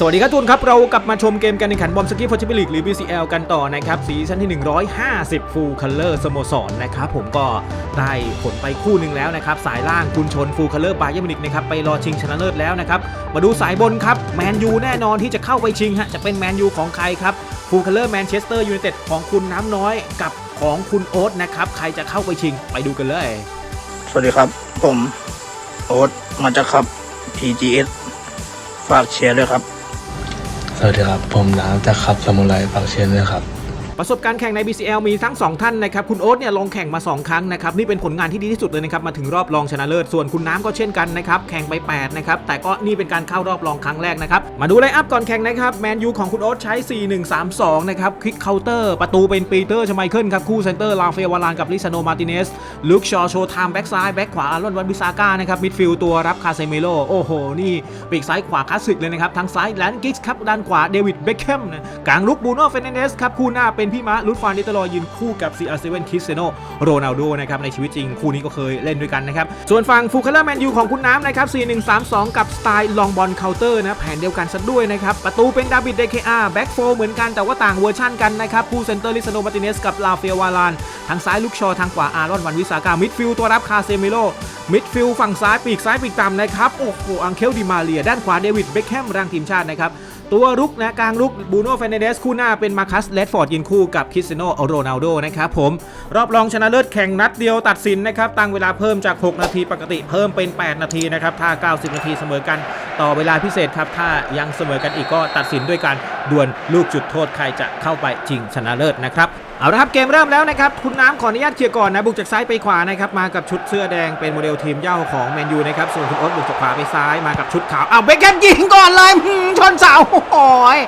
สวัสดีครับทุนครับ เรากลับมาชมเกมการแข่งขันบอมสกี้ฟอร์จูเนลีกหรือ BCL กันต่อนะครับ ซีซั่นที่ 150 ฟูลคัลเลอร์สโมสรนะครับผมก็ได้ผลไปคู่หนึ่งแล้วนะครับ สายล่างคุณชนฟูลคัลเลอร์บาเยอร์มินิกนะครับ ไปรอชิงชนะเลิศแล้วนะครับ มาดูสายบนครับ แมนยูแน่นอนที่จะเข้าไปชิงฮะจะเป็นแมนยูของใครครับฟูลคัลเลอร์แมนเชสเตอร์ยูไนเต็ดของคุณน้ำน้อยกับของคุณโอ๊ตนะครับใครจะเข้าไปชิงไปดูกันเลย สวัสดีครับ ผมโอ๊ตมาจากครับ PGS ฝากเชียร์ด้วยครับ สวัสดีครับ ผมน้ำจากขับสมุไรฝากเชียร์ด้วยครับ ประสบการณ์แข่งใน BCL มีทั้ง 2 ท่านนะครับ คุณโอ๊ตเนี่ยลงแข่งมา 2 ครั้งนะครับ นี่เป็นผลงานที่ดีที่สุดเลยนะครับ มาถึงรอบรองชนะเลิศ ส่วนคุณน้ำก็เช่นกันนะครับ แข่งไป 8 นะครับ แต่ก็นี่เป็นการเข้ารอบรองครั้งแรกนะครับ มาดูไลอัพก่อนแข่งนะครับ แมนยูของคุณโอ๊ตใช้ 4-1-3-2 นะครับควิกเคาน์เตอร์ ประตูเป็นปีเตอร์ชไมเคิลครับ คู่เซนเตอร์ ลาเฟวารานกับลิซานโนมาติเนส ลุคชอโชไทม์แบ็กซ้าย แบ็กขวาอารอนวันบิซาก้านะครับมิดฟิลด์ตัวรับคาเซเมโลโอ้โหนี่ปีกซ้ายขวาคลาสสิกเลยนะครับทางซ้ายแลนกิกส์ครับด้านขวาเดวิดเบคแฮมกลางลุกบูโน่เฟรนเดสครับคู่หน้าเป็นพี่มะลุดฟานดิตลอยืนคู่กับ CR7 คริสเซโนโรนัลโดนะครับในชีวิตจริงคู่นี้ก็เคยเล่นด้วยกันนะครับ ส่วนฝั่งฟูคาร์แมนยูของคุณน้ำนะครับ 4132 กับสไตล์ลองบอลเคาน์เตอร์นะแผนเดียวกันซะด้วยนะครับ ประตูเป็นดาวิดเดเคอาแบ็กโฟเหมือนกันแต่ว่าต่างเวอร์ชั่นกันนะครับผู้เซนเตอร์ลิซโนมาติเนสกับลาเฟลวารานทางซ้ายลุกชอทางขวาอารอนวันวิสากามิดฟิลด์ตัวรับคาเซมิโลมิดฟิลด์ฝั่งซ้ายปีกซ้ายปีกต่ำนะครับโอ้โหอังเคลดิมาเรียด้านขวาเดวิดเบคแฮมร่างทีมชาตินะครับ ตัวรุกนะกลางรุกบูโน่เฟเนเดสคู่หน้าเป็นมาคัสเลดฟอร์ดยืนคู่กับคริสเซโนโรนัลโดนะครับผมรอบรองชนะเลิศแข่งนัดเดียวตัดสินนะครับตั้งเวลาเพิ่มจาก 6 นาทีปกติเพิ่มเป็น 8 นาทีนะครับถ้า 90 นาทีเสมอกัน ต่อเวลาพิเศษครับ ถ้ายังเสมอกันอีกก็ตัดสินด้วยการดวลลูกจุดโทษใครจะเข้าไปชิงชนะเลิศนะครับเอาละครับเกมเริ่มแล้วนะครับคุณน้ำขออนุญาตเคลียร์ก่อนนะบุกจากซ้ายไปขวานะครับมากับชุดเสื้อแดงเป็นโมเดลทีมเย้าของแมนยูนะครับส่วนคุณโอ๊ตบุกจากขวาไปซ้ายมากับชุดขาวอ้าวเบคแฮมยิงก่อนเลยหืมชนเสาโอ้ย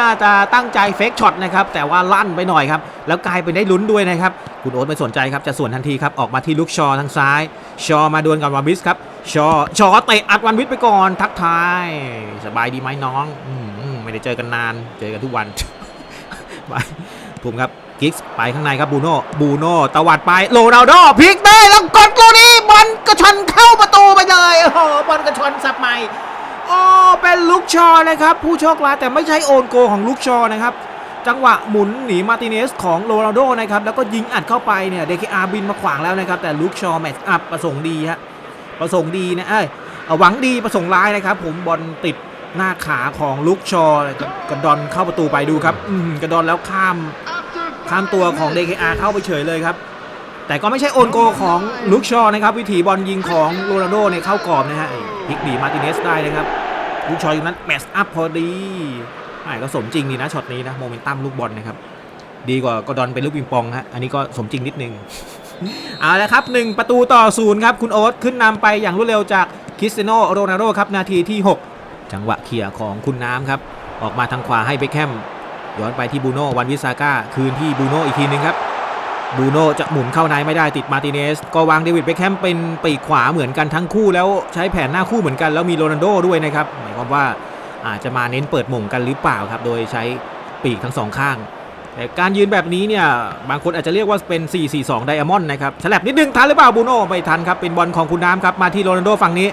น่าจะตั้งใจเฟกช็อตนะครับแต่ว่าลั่นไปหน่อยครับแล้วกลายเป็นได้ลุ้นด้วยนะครับคุณโอ๊ตไม่สนใจครับจะสวนทันทีครับออกมาที่ลูกชอทางซ้าย ชอมาดวลกับวันวิสครับชอชอเตะอัดวันวิสไปก่อนทักทายสบายดีไหมน้องอไม่ได้เจอกันนานเจอกันทุกวันไปภูมิครับกิกส์ไปข้างในครับบูโน่บูโน่ตวัดไปโรนัลโดพลิกได้แล้วกดลูกนี้บอลกระชอนเข้าประตูไปเลยโอ้โหบอลกระชอนสับใหม่โอ้ เป็นลูกชอนะครับผู้โชคร้ายแต่ไม่ใช่โอนโกของลูกชอนะครับจังหวะหมุนหนีมาติเนสของโรนัลโดนะครับแล้วก็ยิงอัดเข้าไปเนี่ยเดคอาบินมาขวางแล้วนะครับแต่ลูกชอแมตช์อัพประสงค์ดีฮะประสงค์ดีนะเอ้ยเอหวังดีประสงค์ร้ายนะครับ ผมบอลติดหน้าขาของลูกชอกระดอนเข้าประตูไปดูครับกระดอนแล้วข้ามข้ามตัวของ DKR เข้าไปเฉยเลยครับ แต่ก็ไม่ใช่โอนโกของลุกชอนะครับ วิถีบอลยิงของโรนัลโดเนี่ยเข้ากรอบนะฮะพิกดีมาติเนสได้นะครับ ลุกชออยู่นั้นแมสอัพพอดีไม่ก็สมจริงดีนะช็อตนี้นะโมเมนตัมลูกบอลนะครับ ดีกว่ากระดอนเป็นลูกปิงปองฮะอันนี้ก็สมจริงนิดนึงเอาละครับหนึ่งประตูต่อศูนย์ครับคุณโอ๊ตขึ้นนำไปอย่างรวดเร็วจากคริสเตโนโรนัลโดครับนาทีที่ 6 จังหวะเขี่ยของคุณน้ำครับ ออกมาทางขวาให้เบคแฮมย้อนไปที่บูโน่วันวิสาก้าคืนที่บูโน่อีกทีนึงครับ บูโน่จะหมุนเข้าในไม่ได้ติดมาติเนส ก็วางเดวิดเบคแฮมเป็นปีกขวาเหมือนกันทั้งคู่ แล้วใช้แผนหน้าคู่เหมือนกันแล้วมีโรนัลโดด้วยนะครับหมายความว่าอาจจะมาเน้นเปิดหม่งกันหรือเปล่าครับ โดยใช้ปีกทั้งสองข้าง แต่การยืนแบบนี้เนี่ย บางคนอาจจะเรียกว่าเป็น 4-4-2 ไดอะมอนด์นะครับฉลับนิดนึงทันหรือเปล่าบูโน่ไม่ทันครับ เป็นบอลของคุณน้ำครับ มาที่โรนัลโดฝั่งนี้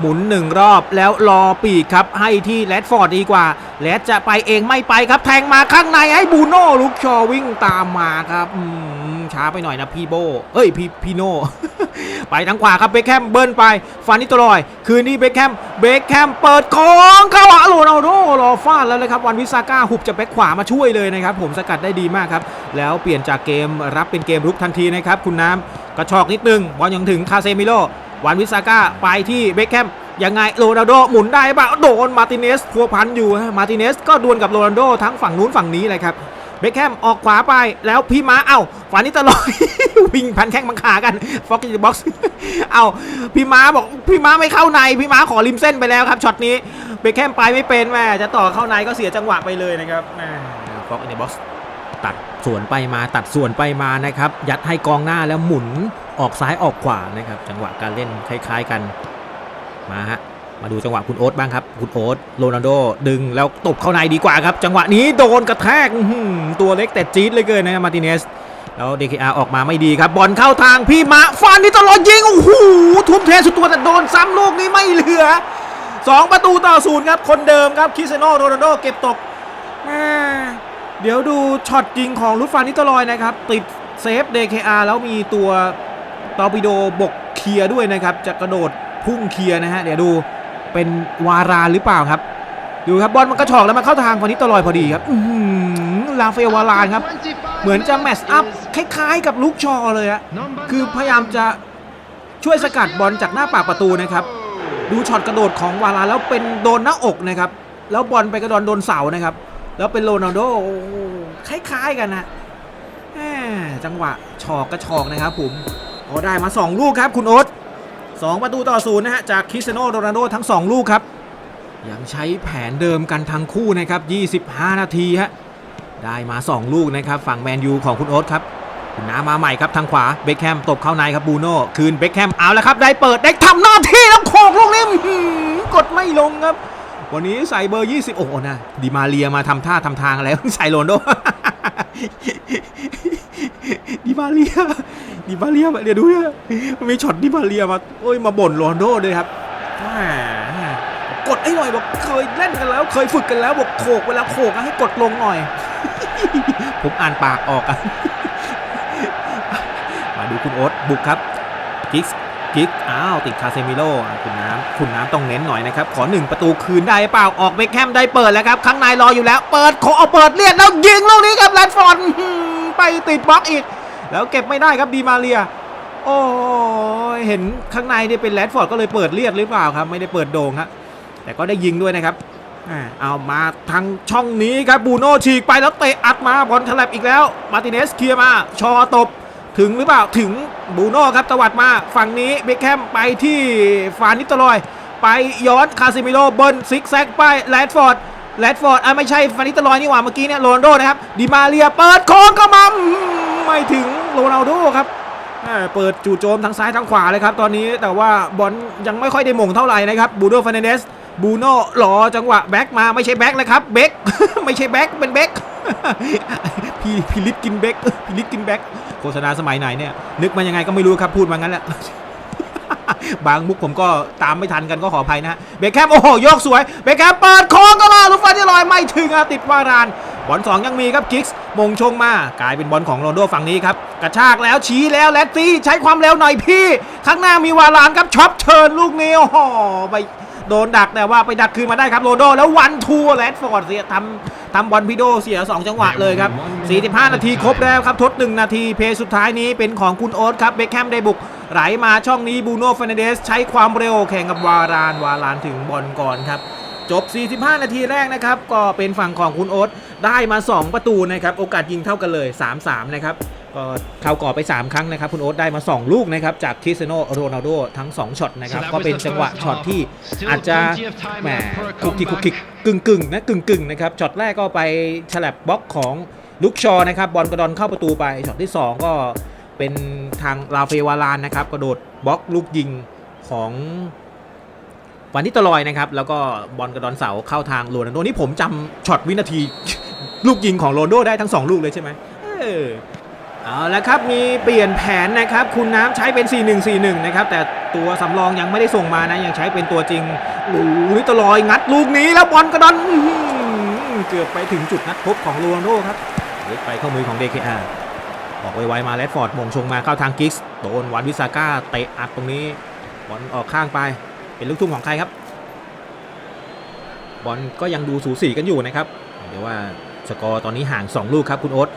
หมุนหนึ่งรอบแล้วรอปีกครับให้ที่แรดฟอร์ดดีกว่าแรดจะไปเองไม่ไปครับ แทงมาข้างในให้บูโน่ลุกชอวิ่งตามมาครับ ช้าไปหน่อยนะพี่โบเอ้ยพี่พี่โน่ไปทางขวาครับเบคแฮมเบิ้ลไปฟานิโตลอย คืนนี้เบคแฮมเบคแฮมเปิดของเข้าหาโรนัลโดรอฟาดแล้วเลยครับวันวิสาก้าหุบจากแบ็คขวามาช่วยเลยนะครับผมสกัดได้ดีมากครับ แล้วเปลี่ยนจากเกมรับเป็นเกมรุกทันทีนะครับคุณน้ำกระชอกนิดนึงบอลยังถึงคาเซมิโลวันวิสาก้าไปที่เบคแฮมยังไงโรนัลโดหมุนได้ปะโดนมาติเนสพัวพันอยู่มาติเนสก็ดวลกับโรนัลโดทั้งฝั่งนู้นฝั่งนี้เลยครับ เบคแฮมออกขวาไปแล้วพี่ม้าเอ้าฝันนี้ตลอด วิ่งพันแข้งบังขากันฟ็อกกี้บ็อกซ์เอาพี่ม้าบอกพี่ม้าไม่เข้าในพี่ม้าขอริมเส้นไปแล้วครับช็อตนี้เบคแฮมไปไม่เป็นแม่จะต่อเข้าในก็เสียจังหวะไปเลยนะครับแม่ฟอกกี้บ็อกซ์ตัดสวนไปมาตัดส่วนไปมานะครับ ยัดให้กองหน้าแล้วหมุนออกซ้ายออกขวานะครับ จังหวะการเล่นคล้าย ๆกันมาฮะ มาดูจังหวะคุณโอ๊ตบ้างครับ คุณโอ๊ตโรนัลโดดึงแล้วตบเข้าในดีกว่าครับ จังหวะนี้โดนกระแทกตัวเล็กแต่จี๊ดเลยเกินนะครับมาติเนสแล้ว DKR อาออกมาไม่ดีครับ บอลเข้าทางพี่มะฟันที่ตลอดยิง โอ้โหทุ่มเทสุดตัวแต่โดนซ้ำลูกนี้ไม่เหลือ 2 ประตูต่อศูนย์ครับ คนเดิมครับคริสเซโนโรนัลโดเก็บตกเดี๋ยวดูช็อตยิงของลุฟานิตอร์ลอยนะครับ ติดเซฟ DKR แล้วมีตัวตอปิโดบกเคลียร์ด้วยนะครับจะกระโดดพุ่งเคลียร์นะฮะ เดี๋ยวดู เป็นวาราหรือเปล่าครับ ดูครับบอลมันกระชอกแล้วมันเข้าทางฟานิตอร์ลอยพอดีครับลาเฟลวารานครับ เหมือนจะแมทช์อัพคล้ายๆ กับลูกชอเลยอะคือพยายามจะช่วยสกัดบอลจากหน้าปากประตูนะครับ ดูช็อตกระโดดของวาลานแล้วเป็นโดนหน้าอกนะครับ แล้วบอลไปกระโดนโดนเสานะครับ แล้วเป็นโรนัลโดคล้ายๆกันนะจังหวะชอกกระชอกนะครับผมโอ้ได้มา 2 ลูกครับคุณโอ๊ต 2 ประตูต่อศูนย์นะฮะจากคริสเตียโนโรนัลโดทั้ง 2 ลูกครับ ยังใช้แผนเดิมกันทั้งคู่นะครับ 25 นาทีฮะได้มา 2 ลูกนะครับ ฝั่งแมนยูของคุณโอ๊ตครับคุณน้ามาใหม่ครับทางขวาเบคแฮมตบเข้าในครับบูโน่คืนเบคแฮมเอาแล้วครับ ได้เปิดได้ทำหน้าที่แล้วโขกลูกนี้กดไม่ลงครับ วันนี้ใส่เบอร์ 20 โอ้โหนะดิมาเรียมาทำท่าทำทางอะไรใส่โรนโดดิมาเรีย ดิมาเรียเดี๋ยวดูนะมันมีช็อตดิมาเรียมาโอ้ยมาบ่นโรนโดด้วยครับกดให้หน่อยบอกเคยเล่นกันแล้ว เคยฝึกกันแล้วบอกโขกเวลาโขกให้กดลงหน่อย ผมอ่านปากออกอะมาดูคุณโอ๊ตบุกครับกิกกิกอ้าวติดคาเซมิโลคุณน้ำคุณน้ำต้องเน้นหน่อยนะครับ ขอหนึ่งประตูคืนได้เปล่าออกเบคแฮมได้เปิดแล้วครับ ข้างในรออยู่แล้ว เปิดโคเอาเปิดเลียดแล้วยิงลูกนี้ครับแรดฟอร์ดไปติดบล็อกอีก แล้วเก็บไม่ได้ครับดีมาเรีย โอ้เห็นข้างในเนี่ยเป็นแรดฟอร์ดก็เลยเปิดเลียดหรือเปล่าครับ ไม่ได้เปิดโด่งครับแต่ก็ได้ยิงด้วยนะครับเอามาทางช่องนี้ครับบูโน่ฉีกไปแล้วเตะอัดมาบอลฉลับอีกแล้ว มาติเนสเคลียร์มา ชอตบถึงหรือเปล่าถึงบูโน่ครับตวัดมาฝั่งนี้เบคแฮมไปที่ฟานิตลอย ไปย้อนคาซิมิโลเบิร์นซิกแซกไปแรดฟอร์ดแรดฟอร์ดอะไม่ใช่ฟานิตลอยนี่หว่าเมื่อกี้เนี่ยโรนโดนะครับดิมาเรียเปิดโค้งก็มาอืมไม่ถึง โรนัลโดครับเปิดจู่โจมทั้งซ้ายทั้งขวาเลยครับ ตอนนี้แต่ว่าบอลยังไม่ค่อยได้มงเท่าไหร่นะครับบูโน่ฟาเนเดสบูโน่รอจังหวะแบ็กมาไม่ใช่แบ็กเลยครับเบกไม่ใช่แบ็กเป็นเบกพี่พี่ลิศกินเบกพี่ลิศกินแบ็กโฆษณาสมัยไหนเนี่ย นึกมายังไงก็ไม่รู้ครับพูดมางั้นแหละบางมุกผมก็ตามไม่ทันกันก็ขออภัยนะเบคแคมโอ้โหโยกสวยเบคแคมเปิดโค้งก็มาลูกฟันที่ลอยไม่ถึงอะติดวาราน บอลสองยังมีครับกิกส์มงชงมากลายเป็นบอลของโรนโดฝั่งนี้ครับกระชากแล้วชี้แล้วแลตตี้ใช้ความเร็วหน่อยพี่ ข้างหน้ามีวารานครับช็อปเชิญลูกนี้โอ้โหไปโดนดักแต่ว่าไปดักคืนมาได้ครับโรนโดแล้ววันทูแรดฟอร์ดเสียทำทำบอลพิโดเสีย 2 จังหวะเลยครับ 45 นาทีครบแล้วครับทด 1 นาทีเพย์สุดท้ายนี้เป็นของคุณโอ๊ตครับเบคแฮมได้บุกไหลมาช่องนี้บูโน่เฟ r นเดสใช้ความเร็วแข่งกับวารานวารานถึงบอลก่อนครับ จบ 45 นาทีแรกนะครับ ก็เป็นฝั่งของคุณโอ๊ตได้มา 2 ประตูนะครับ โอกาสยิงเท่ากันเลย 3-3 นะครับก็เข้ากรอบไป 3 ครั้งนะครับ คุณโอ๊ตได้มา 2 ลูกนะครับจากคริสเตียโนโรนัลโดทั้ง 2ช็อตนะครับ ก็เป็นจังหวะช็อตที่อาจจะแหมคุกคิกคุกคิกกึ่งกึ่งๆนะกึ่งกึ่งๆนะครับช็อตแรกก็ไปฉลับบล็อกของลุกชอนะครับบอลกระดอนเข้าประตูไปช็อตที่ 2 ก็เป็นทางลาเฟวารานนะครับกระโดดบล็อกลูกยิงของ วันที่ตลอยนะครับ แล้วก็บอลกระดอนเสาเข้าทางโรนัลโดนี่ผมจำช็อตวินาที ลูกยิงของโรนัลโดได้ทั้ง 2 ลูกเลยใช่ไหมเออเอาละครับมีเปลี่ยนแผนนะครับ คุณน้ำใช้เป็น 4-1-4-1 นะครับ แต่ตัวสำรองยังไม่ได้ส่งมานะยังใช้เป็นตัวจริงโอ้โหนี่ตลอยงัดลูกนี้แล้วบอลกระดอนเกือบไปถึงจุดนัดพบของโรนัลโดครับเล็กไปเข้ามือของ DKR ออกไวๆมาแรดฟอร์ดมงชงมาเข้าทางกิกส์โดนวันวิสาก้าเตะอัดตรงนี้บอลออกข้างไป เป็นลูกทุ่งของใครครับ บอลก็ยังดูสูสีกันอยู่นะครับเดี๋ยวว่าสกอร์ตอนนี้ห่าง 2 ลูกครับคุณโอ๊ต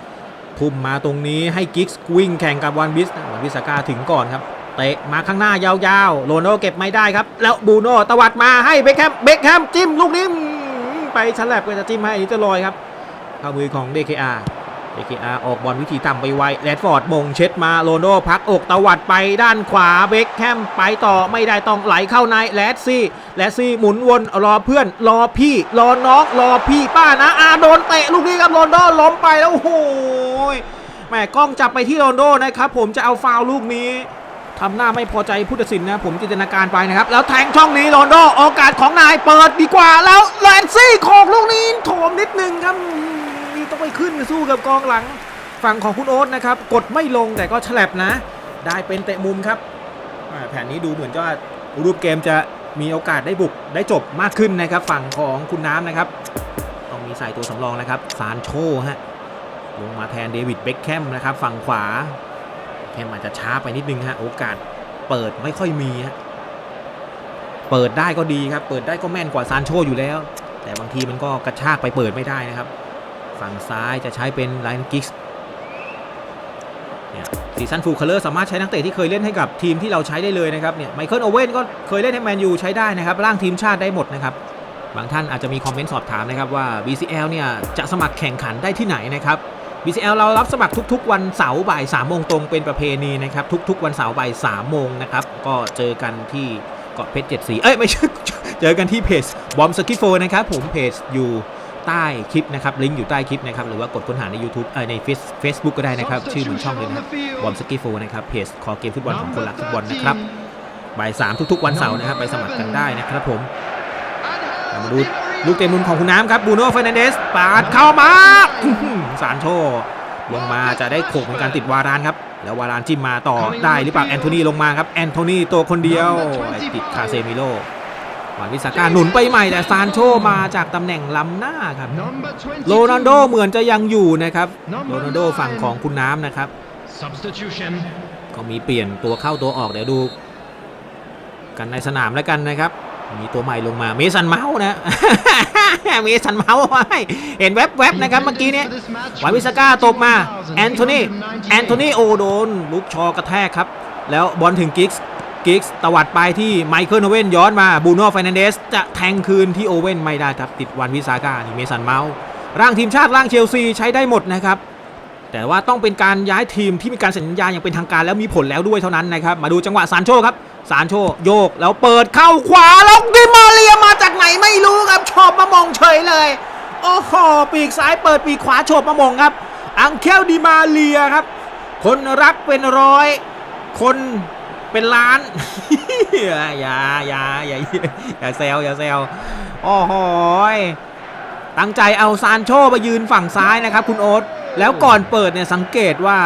ทุ่มมาตรงนี้ให้กิกส์วิ่งแข่งกับวันบิสวันบิสกาถึงก่อนครับเตะมาข้างหน้ายาวๆโรนัลโดเก็บไม่ได้ครับ แล้วบูโน่ตวัดมาให้เบคแฮมเบคแฮมจิ้มลูกนี้ไปฉลับก็จะจิ้มให้นิตลอยครับเข้ามือของ DKR DKR ออกบอลวิธีต่ำไปไวแรดฟอร์ดมงเช็ดมาโรนโดพักอกตวัดไปด้านขวาเบคแฮมไปต่อไม่ได้ต้องไหลเข้าในแรดซี่แรดซี่หมุนวนรอเพื่อน รอพี่ รอน้องรอพี่ป้านะอาโดนเตะลูกนี้ครับโรนโดล้มไปแล้วโอ้โหแหม่กล้องจับไปที่โรนโดนะครับผมจะเอาฟาวล์ลูกนี้ทำหน้าไม่พอใจผู้ตัดสินนะ ผมจินตนาการไปนะครับ แล้วแทงช่องนี้โรนโดโอกาสของนายเปิดดีกว่าแล้วแรดซี่โขกลูกนี้โถมนิดนึงครับ ต้องไปขึ้นสู้กับกองหลัง ฝั่งของคุณโอ๊ตนะครับ กดไม่ลงแต่ก็ฉลับนะ ได้เป็นเตะมุมครับ แผนนี้ดูเหมือนจะรูปเกมจะมีโอกาสได้บุกได้จบมากขึ้นนะครับ ฝั่งของคุณน้ำนะครับ ต้องมีใส่ตัวสำรองนะครับซานโชฮะลงมาแทนเดวิดเบ็คแคมนะครับ ฝั่งขวาแคมอาจจะช้าไปนิดนึงฮะโอกาสเปิดไม่ค่อยมีฮะเปิดได้ก็ดีครับ เปิดได้ก็แม่นกว่าซานโชอยู่แล้ว แต่บางทีมันก็กระชากไปเปิดไม่ได้นะครับ ฝั่งซ้ายจะใช้เป็นไลน์กิกส์เนี่ยซีซันฟูลคัลเลอร์สามารถใช้นักเตะที่เคยเล่นให้กับทีมที่เราใช้ได้เลยนะครับเนี่ยไมเคิลโอเว่นก็เคยเล่นให้แมนยูใช้ได้นะครับร่างทีมชาติได้หมดนะครับบางท่านอาจจะมีคอมเมนต์สอบถามนะครับว่า BCL เนี่ยจะสมัครแข่งขันได้ที่ไหนนะครับ BCL เรารับสมัครทุกๆ วันเสาร์บ่าย3โมงตรงเป็นประเพณีนะครับทุก ๆ วันเสาร์บ่าย3โมงนะครับก็เจอกันที่เกาะเพชร7สีเอ้ยไม่ใช่เจอกันที่เพจบอมสกิโฟนะครับผมเพจอยู่ ใต้คลิปนะครับลิงก์อยู่ใต้คลิปนะครับหรือว่ากดค้นหาใน YouTube เอ่อใน Face- Facebook ก็ได้นะครับ ชื่อเหมือนช่องเลยนะครับบอมสกิโฟนะครับเพจคอเกมฟุตบอลของคนรักฟุตบอลนะครับบ่าย3ทุกๆ วันเสาร์นะครับไปสมัครกันได้นะครับผม เรามาดูลูกเตะมุมของคุณน้ำครับบูโน่เฟรนันเดสปาดเข้ามาอื้อหือสารโชลงมาจะได้โขกเป็นการติดวารานครับ แล้ววารานจิ้มมาต่อได้หรือเปล่าแอนโทนีลงมาครับแอนโทนีตัวคนเดียวไอ้ติดคาเซมิโล วานวิสาก้าหนุนไปใหม่แต่ซานโชมาจากตำแหน่งล้ำหน้าครับโรนัลโดเหมือนจะยังอยู่นะครับโรนัลโดฝั่งของคุณน้ำนะครับ Substitution. ก็มีเปลี่ยนตัวเข้าตัวออกเดี๋ยวดู กันในสนามแล้วกันนะครับ มีตัวใหม่ลงมาเมสันเมาส์นะเมสันเมาส์ไว้เห็นแวบๆนะครับเมื่อกี้เนี้ยวาวิสก้าตบมาแอนโทนีแอนโทนีโอโดน ลุกชอกระแทกครับ แล้วบอลถึงกิกส์ กิกส์ตวัดไปที่ไมเคิลโอเว่นย้อนมาบูโน่ฟนันเดสจะแทงคืนที่โอเว่นไม่ได้ครับติดวันวิสาก้านี่เมสันเมาส์ร่างทีมชาติร่างเชลซีใช้ได้หมดนะครับแต่ว่าต้องเป็นการย้ายทีมที่มีการสัญญาอย่างเป็นทางการแล้วมีผลแล้วด้วยเท่านั้นนะครับ มาดูจังหวะซานโชครับซานโชโยกแล้วเปิดเข้าขวาแล้วดิมาเรียมาจากไหนไม่รู้ครับชอบมามองเฉยเลย โอ้โหปีกซ้ายเปิดปีกขวาโฉบมามงครับ อังเคลดิมาเลียครับ คนรักเป็นร้อย คน เป็นล้าน อย่าอย่าอย่าอย่าอย่าแซวอย่าแซวโอ้โหยตั้งใจเอาซานโชไปยืนฝั่งซ้ายนะครับ คุณโอ๊ตแล้วก่อนเปิดเนี่ยสังเกตว่า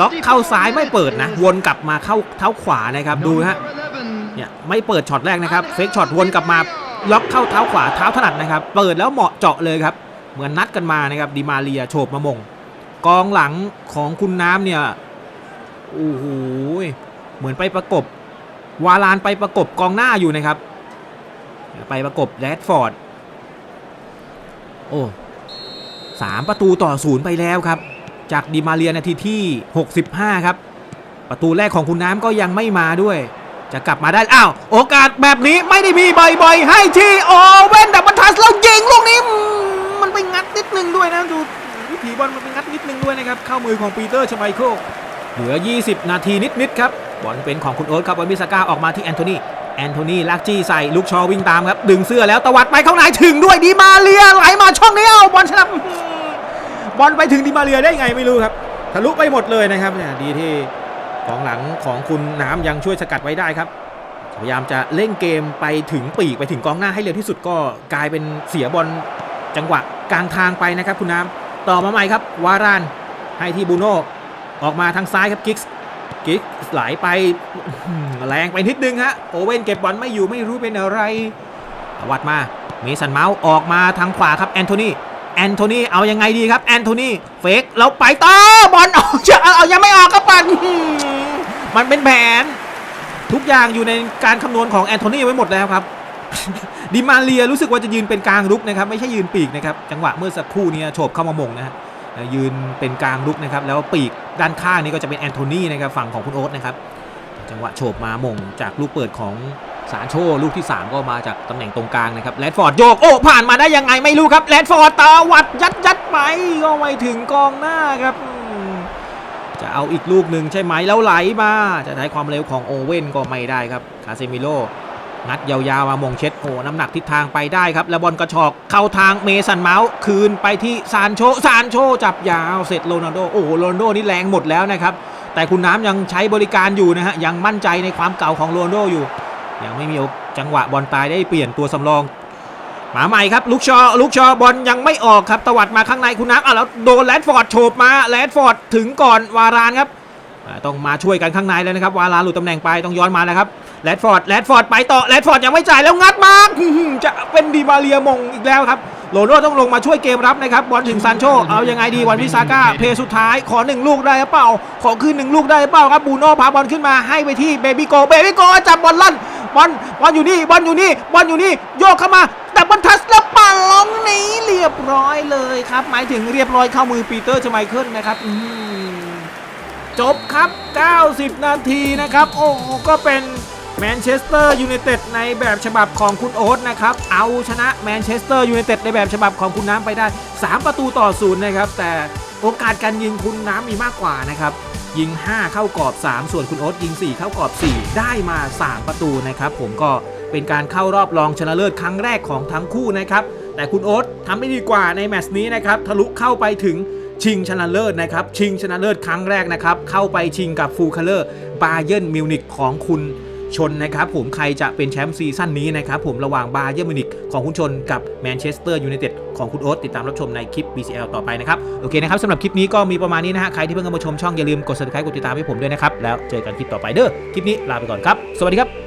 ล็อกเข้าซ้ายไม่เปิดนะ วนกลับมาเข้าเท้าขวานะครับดูฮะเนี่ยไม่เปิดช็อตแรกนะครับเฟกช็อตวนกลับมาล็อกเข้าเท้าขวาเท้าถนัดนะครับ เปิดแล้วเหมาะเจาะเลยครับ เหมือนนัดกันมานะครับดิมาเรียโฉบมามง กองหลังของคุณน้ำเนี่ยโอ้โห เหมือนไปประกบ วาลานไปประกบกองหน้าอยู่นะครับ ไปประกบแรดฟอร์ด โอ้สามประตูต่อศูนย์ไปแล้วครับ จากดิมาเรียนาทีที่ 65 ครับ ประตูแรกของคุณน้ำก็ยังไม่มาด้วย จะกลับมาได้ อ้าว โอกาสแบบนี้ไม่ได้มีบ่อยๆ ให้ที่โอเว่นดับบันทัสแล้วยิงลูกนี้มมันไปงัดนิดนึงด้วยนะดูวิถีบอลมันไปงัดนิดนึงด้วยนะครับ เข้ามือของปีเตอร์ชไมเคิลเหลือ 20 นาทีนิดๆครับ บอลเป็นของคุณโอ๊ตครับบอลมิสก้าออกมาที่แอนโทนีแอนโทนีลักจี้ใส่ลูกชอวิ่งตามครับ ดึงเสื้อแล้วตวัดไปเข้าในถึงด้วยดีมาเลียไหลมาช่องนี้เอาบอลฉลับอลไปถึงดิมาเรียได้ไงไม่รู้ครับทะลุไปหมดเลยนะครับเนี่ยดีที่กองหลังของคุณน้ำยังช่วยสกัดไว้ได้ครับ พยายามจะเล่นเกมไปถึงปีกไปถึงกองหน้าให้เร็วที่สุดก็กลายเป็นเสียบอลจังหวะกลางทางไปนะครับ คุณน้ำต่อมาใหม่ครับวารานให้ที่บูโนออกมาทางซ้ายครับกิกส์ กิกไหลไปแรงไปนิดนึงฮะโอเว่นเก็บบอลไม่อยู่ไม่รู้เป็นอะไรวัดมาเมสันเมาส์ออกมาทางขวาครับแอนโทนีแอนโทนีเอายังไงดีครับแอนโทนีเฟกแล้วไปต่อบอลออกจะเอาเอายังไม่ออกครับปันมันเป็นแผน ทุกอย่างอยู่ในการคำนวณของแอนโทนีไว้หมดแล้วครับดิมาเรียรู้สึกว่าจะยืนเป็นกลางรุกนะครับ ไม่ใช่ยืนปีกนะครับ จังหวะเมื่อสักครู่เนี้โฉบเข้ามามงนะฮะ ยืนเป็นกลางรุกนะครับแล้วปีกด้านข้างนี้ก็จะเป็นแอนโทนีนะครับฝั่งของคุณโอ๊ตนะครับจังหวะโฉบมามงจากลูกเปิดของสารโชลูกที่ 3 ก็มาจากตำแหน่งตรงกลางนะครับแรดฟอร์ดโยกโอ้ผ่านมาได้ยังไงไม่รู้ครับแรดฟอร์ดตาวัดยัดยัดไปก็ไม่ถึงกองหน้าครับ จะเอาอีกลูกหนึ่งใช่ไหมแล้วไหลมาจะใช้ความเร็วของโอเว่นก็ไม่ได้ครับคาเซมิโล งัดยาวๆมามงเช็ดโอ้น้ำหนักทิศทางไปได้ครับ แล้วบอลกระชอกเข้าทางเมสันเมาส์คืนไปที่ซานโชซานโชจับยาวเสร็จโรนัลโดโอ้โหโรนัลโดนี่แรงหมดแล้วนะครับแต่คุณน้ำยังใช้บริการอยู่นะฮะยังมั่นใจในความเก่าของโรนลโดอยู่ ยังไม่มีจังหวะบอลตายได้เปลี่ยนตัวสำรองมาใหม่ครับลูกชอลูกชอบอลยังไม่ออกครับตวัดมาข้างในคุณน้ำอะแล้วโดนแรดฟอร์ดโฉบมาแรดฟอร์ดถึงก่อนวารานครับ ต้องมาช่วยกันข้างในแล้วนะครับ วาลาหลุดตำแหน่งไปต้องย้อนมาแล้วครับแรดฟอร์ดแรดฟอร์ดไปต่อแรดฟอร์ดยังไม่จ่ายแล้วงัดมาอื้อหือจะเป็นดีมาเรียมงอีกแล้วครับโรนัลโดต้องลงมาช่วยเกมรับนะครับบอลถึงซานโชเอายังไงดีวันพิซาก้าเพย์สุดท้ายขอหนึ่งลูกได้เปล่า ขอคืนหนึ่งลูกได้เปล่าครับบูโน่พาบอลขึ้นมาให้ไปที่เบบี้โกเบบี้โกจับบอลลั่นบอลบอลอยู่นี่บอลอยู่นี่บอลอยู่นี่โยกเข้ามาแต่บอลทัสแล้วปั่นลงนี้เรียบร้อยเลยครับ หมายถึงเรียบร้อยเข้ามือปีเตอร์ชไมเคิลนะครับอื จบครับ 90 นาทีนะครับ โอ้ก็เป็นแมนเชสเตอร์ยูไนเต็ดในแบบฉบับของคุณโอ๊ตนะครับ เอาชนะแมนเชสเตอร์ยูไนเต็ดในแบบฉบับของคุณน้ำไปได้ 3 ประตูต่อศูนย์นะครับ แต่โอกาสการยิงคุณน้ำมีมากกว่านะครับยิง 5 เข้ากรอบ 3 ส่วนคุณโอ๊ตยิง 4 เข้ากรอบ 4 ได้มา 3 ประตูนะครับ ผมก็เป็นการเข้ารอบรองชนะเลิศครั้งแรกของทั้งคู่นะครับ แต่คุณโอ๊ตทำได้ดีกว่าในแมตช์นี้นะครับ ทะลุเข้าไปถึง ชิงชนะเลิศนะครับชิงชนะเลิศครั้งแรกนะครับเข้าไปชิงกับฟูคัลเลอร์บาเยิร์นมิวนิกของคุณชนนะครับผมใครจะเป็นแชมป์ซีซั่นนี้นะครับผมระหว่างบาเยิร์นมิวนิกของคุณชนกับแมนเชสเตอร์ยูไนเต็ดของคุณโอ๊ตติดตามรับชมในคลิป BCL ต่อไปนะครับ โอเคนะครับสำหรับคลิปนี้ก็มีประมาณนี้นะฮะ ใครที่เพิ่งเข้ามาชมช่องอย่าลืมกด subscribe กดติดตามให้ผมด้วยนะครับ แล้วเจอกันคลิปต่อไปเด้อคลิปนี้ลาไปก่อนครับ สวัสดีครับ